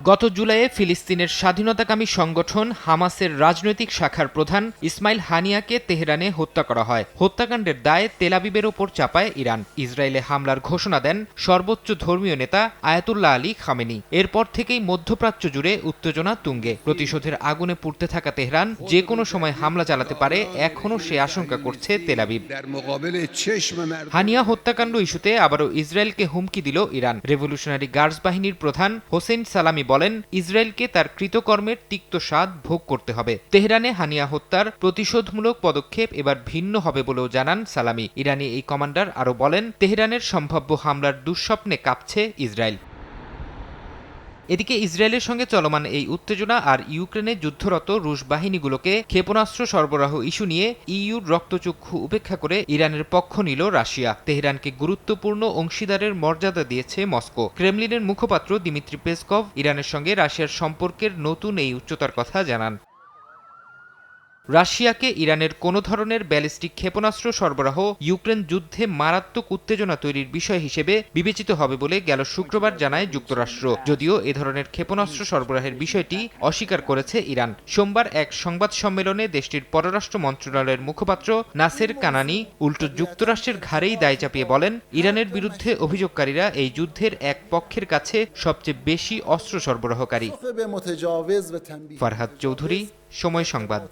গত জুলাইয়ে ফিলিস্তিনের স্বাধীনতাকামী সংগঠন হামাসের রাজনৈতিক শাখার প্রধান ইসমাইল হানিয়াকে তেহরানে হত্যা করা হয়। হত্যাকাণ্ডের দায়ে তেলাবিবের ওপর চাপায় ইরান। ইসরায়েলে হামলার ঘোষণা দেন সর্বোচ্চ ধর্মীয় নেতা আয়াতুল্লাহ আলী খামেনি। এরপর থেকেই মধ্যপ্রাচ্য জুড়ে উত্তেজনা তুঙ্গে। প্রতিশোধের আগুনে পুড়তে থাকা তেহরান যে কোনো সময় হামলা চালাতে পারে, এখনও সে আশঙ্কা করছে তেলাবিব হানিয়া হত্যাকাণ্ড ইস্যুতে আবারও ইসরায়েলকে হুমকি দিল ইরান। রেভলিউশনারি গার্ডস বাহিনীর প্রধান হোসেন সালামি বলেন, ইসরায়েলকে তার কৃতকর্মের তিক্ত স্বাদ ভোগ করতে হবে। তেহরানে হানিয়া হত্যার প্রতিশোধমূলক পদক্ষেপ এবার ভিন্ন হবে বলেও জানান সালামি। ইরানি এই কমান্ডার আরও বলেন, তেহরানের সম্ভাব্য হামলার দুঃস্বপ্নে কাঁপছে ইসরায়েল। এদিকে ইসরায়েলের সঙ্গে চলমান এই উত্তেজনা আর ইউক্রেনে যুদ্ধরত রুশ বাহিনীগুলোকে ক্ষেপণাস্ত্র সরবরাহ ইস্যু নিয়ে ইইউর রক্তচক্ষু উপেক্ষা করে ইরানের পক্ষ নিল রাশিয়া। তেহরানকে গুরুত্বপূর্ণ অংশীদারের মর্যাদা দিয়েছে মস্কো। ক্রেমলিনের মুখপাত্র দিমিত্রি পেসকভ ইরানের সঙ্গে রাশিয়ার সম্পর্কের নতুন এই উচ্চতার কথা জানান। রাশিয়াকে ইরানের কোনো ধরনের ব্যালিস্টিক ক্ষেপণাস্ত্র সরবরাহ ইউক্রেন যুদ্ধে মারাত্মক উত্তেজনা তৈরির বিষয় হিসেবে বিবেচিত হবে বলে গেল শুক্রবার জানায় যুক্তরাষ্ট্র। যদিও এ ধরনের ক্ষেপণাস্ত্র সরবরাহের বিষয়টি অস্বীকার করেছে ইরান। সোমবার এক সংবাদ সম্মেলনে দেশটির পররাষ্ট্র মন্ত্রণালয়ের মুখপাত্র নাসের কানানি উল্টো যুক্তরাষ্ট্রের ঘাড়েই দায় চাপিয়ে বলেন ইরানের বিরুদ্ধে অভিযোগকারীরা এই যুদ্ধের এক পক্ষের কাছে সবচেয়ে বেশি অস্ত্র সরবরাহকারী। ফারহাদ চৌধুরী সময় সংবাদ।